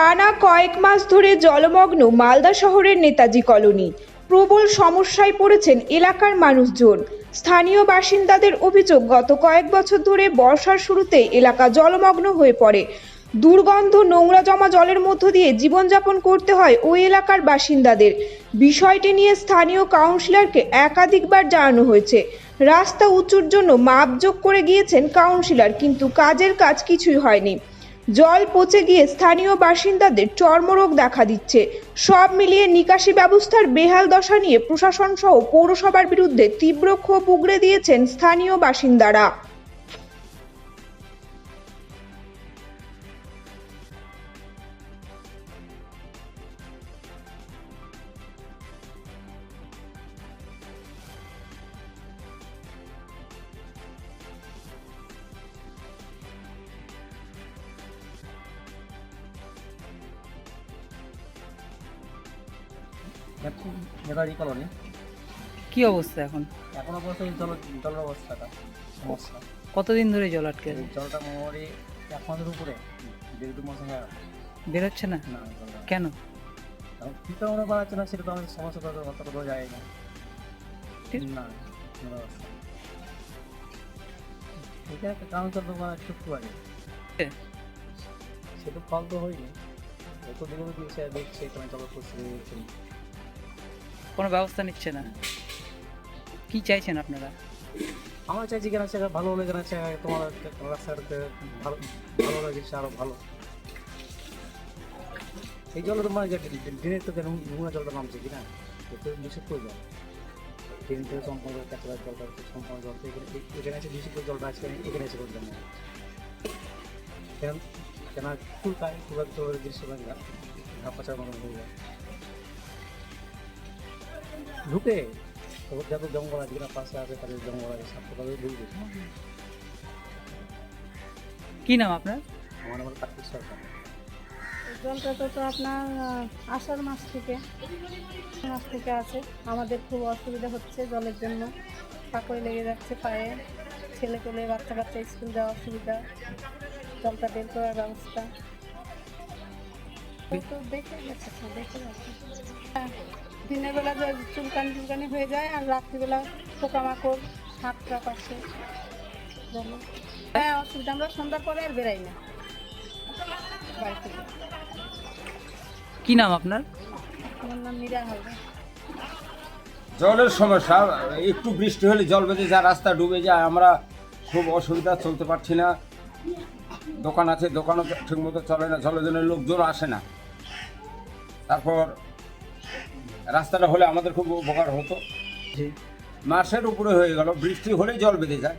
টানা কয়েক মাস ধরে জলমগ্ন মালদা শহরের নেতাজি কলোনি। প্রবল সমস্যায় পড়েছেন এলাকার মানুষজন। স্থানীয় বাসিন্দাদের অভিযোগ, গত কয়েক বছর ধরে বর্ষার শুরুতে এলাকা জলমগ্ন হয়ে পড়ে। দুর্গন্ধ, নোংরা জমা জলের মধ্য দিয়ে জীবনযাপন করতে হয় ওই এলাকার বাসিন্দাদের। বিষয়টি নিয়ে স্থানীয় কাউন্সিলরকে একাধিকবার জানানো হয়েছে। রাস্তা উঁচুর জন্য মাপযোগ করে গিয়েছেন কাউন্সিলর, কিন্তু কাজের কাজ কিছুই হয়নি। জল পচে গিয়ে স্থানীয় বাসিন্দাদের চর্মরোগ দেখা দিচ্ছে। সব মিলিয়ে নিকাশি ব্যবস্থার বেহাল দশা নিয়ে প্রশাসন সহ পৌরসভার বিরুদ্ধে তীব্র ক্ষোভ উগড়ে দিয়েছেন স্থানীয় বাসিন্দারা। নেতাজি কলোনি কি অবস্থা এখন? এখন অবস্থা এই জল জলের অবস্থাটা সমস্যা। কতদিন ধরে জল আটকে জলটা মোটামুটি এক মাসের উপরে দেড় দু মাস হয়ে বেরোচ্ছে না? না কেন? এখন কী কারণে বাড়াচ্ছে না সেটা তো আমাদের সমস্যা তো অতটা বোঝা যায় না। ঠিক। না এটা একটা কারণ তো তোমার একটু আগে এ। সে ফল তো হয়নি। যত দিন দিয়েছে দেখছে তোমার জল পরিস্থিতি কোনো ব্যবস্থা নিচ্ছে না। কি চাইছেন আপনারা? আমার চাইছি কেন সেটা ভালো হলে কেন সে তোমার রাস্তাটাতে ভালো ভালো লাগছে, আরও ভালো। এই জলটা তোমার দিনের তো কেন নোংরা জলটা নামছে কি না তো বিশুদ্ধ জল ট্রেন থেকে সম্পূর্ণ ক্যাচলার জলটা সম্পূর্ণ জল এখানে আছে বিশুদ্ধ জলটা আছে এখানে এসে করতে না কেন কেন চুলকায় চুলকায় তো দৃশ্য লাগে না। ঘা পাচার মতন হয়ে যায়। ঢুকে যত জঙ্গল আছে কিনা পাশে আছে তাদের জঙ্গল আছে সাপ তাদের ঢুকবে কি নাম আপনার? আমার আমার কার্তিক সরকার। জলটা তো তো আপনার আষাঢ় মাস থেকে মাস থেকে আছে। আমাদের খুব অসুবিধা হচ্ছে জলের জন্য। পাকড়ে লেগে যাচ্ছে পায়ে। ছেলে পেলে বাচ্চা কাচ্চা স্কুল যাওয়া অসুবিধা। জলটা বের করার ব্যবস্থা। তো দেখে গেছে দেখে গেছে। হ্যাঁ, দিনের বেলা চুলকানি চুলকানি হয়ে যায় আর রাত্রিবেলা পোকামাকড় সাপ টাপ আসে। হ্যাঁ অসুবিধা আমরা সন্ধ্যার পরে আর বেরাই না। বাড়ি থেকে কি নাম আপনার? আমার নাম মীরা হালদার। জলের সমস্যা একটু বৃষ্টি হলে জল বেঁধে যা রাস্তা ডুবে যায় আমরা খুব অসুবিধা চলতে পারছি না। দোকান আছে দোকানও ঠিকমতো চলে না জলের জন্য লোকজন আসে না। তারপর রাস্তাটা হলে আমাদের খুব উপকার হতো। মাসের উপরে হয়ে গেল বৃষ্টি হলেই জল বেঁধে যায়।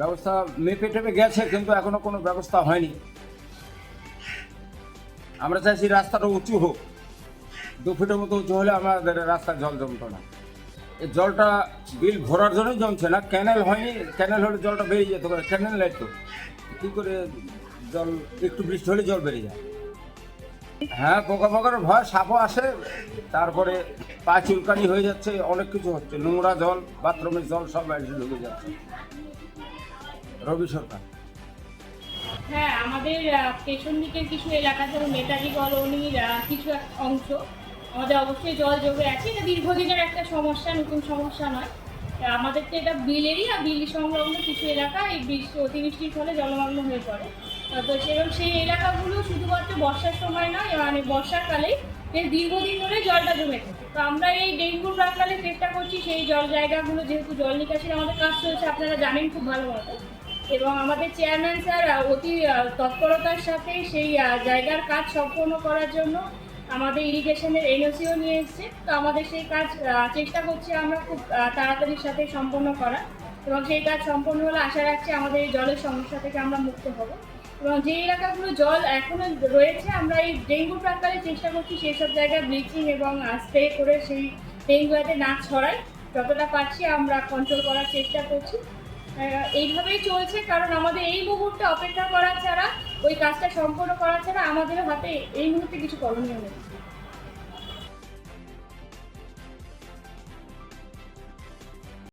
ব্যবস্থা মেপে টেপে গেছে কিন্তু এখনও কোনো ব্যবস্থা হয়নি। আমরা চাইছি রাস্তাটা উঁচু হোক। দু ফিটের মতো উঁচু হলে আমাদের রাস্তায় জল জমতো না। এই জলটা বিল ভরার জন্যই জমছে না। ক্যানেল হয়নি ক্যানেল হলে জলটা বেরিয়ে যেত ক্যানেল নাই তো। কী করে জল একটু বৃষ্টি হলে জল বেরিয়ে যায়। হ্যাঁ পোকামাকড়ের ভয়, সাপও আসে। তারপরে পা চুলকানি হয়ে যাচ্ছে, অনেক কিছু হচ্ছে। নোংরা জল বাথরুমের জল, সব এসে ঢুকে যাচ্ছে। রবি সরকার। হ্যাঁ আমাদের পেছন দিকের কিছু এলাকা, যেমন নেতাজি কলোনির কিছু অংশ, আমাদের অবশ্যই জল জমে আছে। এটা দীর্ঘদিনের একটা সমস্যা, নতুন সমস্যা নয়। আমাদের তো এটা বিল এরিয়া বিল সংলগ্ন কিছু এলাকা, এই বৃষ্টি অতিবৃষ্টির ফলে জলমগ্ন হয়ে পড়ে। তো সেরকম সেই এলাকাগুলো শুধুমাত্র বর্ষার সময় নয় মানে বর্ষাকালেই বেশ দীর্ঘদিন ধরে জলটা জমে থাকে। তো আমরা এই ডেঙ্গুর প্রাকালে চেষ্টা করছি সেই জল জায়গাগুলো, যেহেতু জল নিকাশির আমাদের কাজ চলছে, আপনারা জানেন খুব ভালো মতো। এবং আমাদের চেয়ারম্যান স্যার অতি তৎপরতার সাথে সেই জায়গার কাজ সম্পন্ন করার জন্য আমাদের ইরিগেশনের এনওসিও নিয়ে এসছে। তো আমাদের সেই কাজ চেষ্টা করছি আমরা খুব তাড়াতাড়ির সাথে সম্পন্ন করা এবং সেই কাজ সম্পন্ন হলে আশা রাখছি আমাদের এই জলের সমস্যা থেকে আমরা মুক্ত হব। এবং যে এলাকাগুলো জল এখনও রয়েছে, আমরা এই ডেঙ্গু প্রাকালে চেষ্টা করছি সেই সব জায়গায় ব্লিচিং এবং স্প্রে করে সেই ডেঙ্গু যাতে না ছড়ায়। যতটা পারছি আমরা কন্ট্রোল করার চেষ্টা করছি। এইভাবেই চলছে কারণ আমাদের এই মুহূর্তে অপেক্ষা করা ছাড়া, ওই কাজটা সম্পন্ন করা ছাড়া আমাদের হাতে এই মুহূর্তে কিছু করণীয় নেই।